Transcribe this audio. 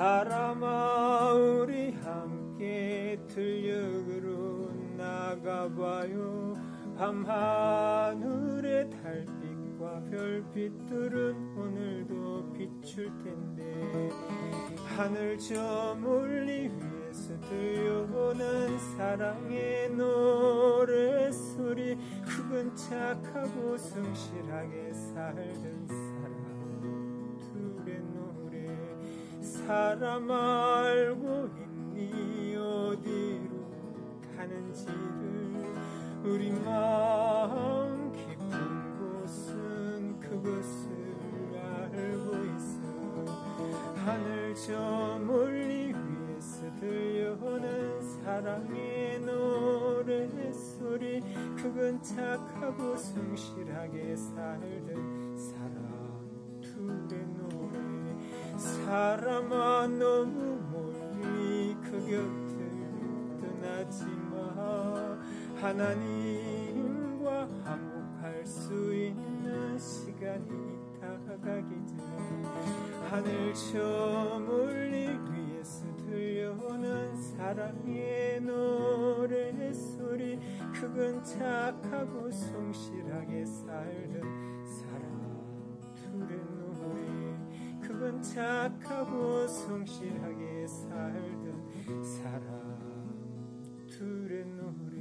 사람아 우리 함께 들녘으로 나가봐요. 밤하늘의 달빛과 별빛들은 오늘도 비출 텐데 하늘 저 멀리 위에서 들려오는 사랑의 노래소리 그건 착하고 성실하게 살던 사람 둘의 노래 사람 알고 있니? 어디로 가는지를. 우리 마음 깊은 곳은 그것을 알고 있어. 하늘 저 멀리 위에서 들려오는 사랑의 노래 소리. 그건 착하고 성실하게 살던 사람아 너무 멀리 그 곁을 떠나지 마. 하나님과 화목할 수 있는 시간이 다가가기 전에 하늘 저 멀리 위에서 들려오는 사랑의 노래 소리. 그건 착하고 성실하게 살던 착하고 성실하게 살던 사람 둘의 노래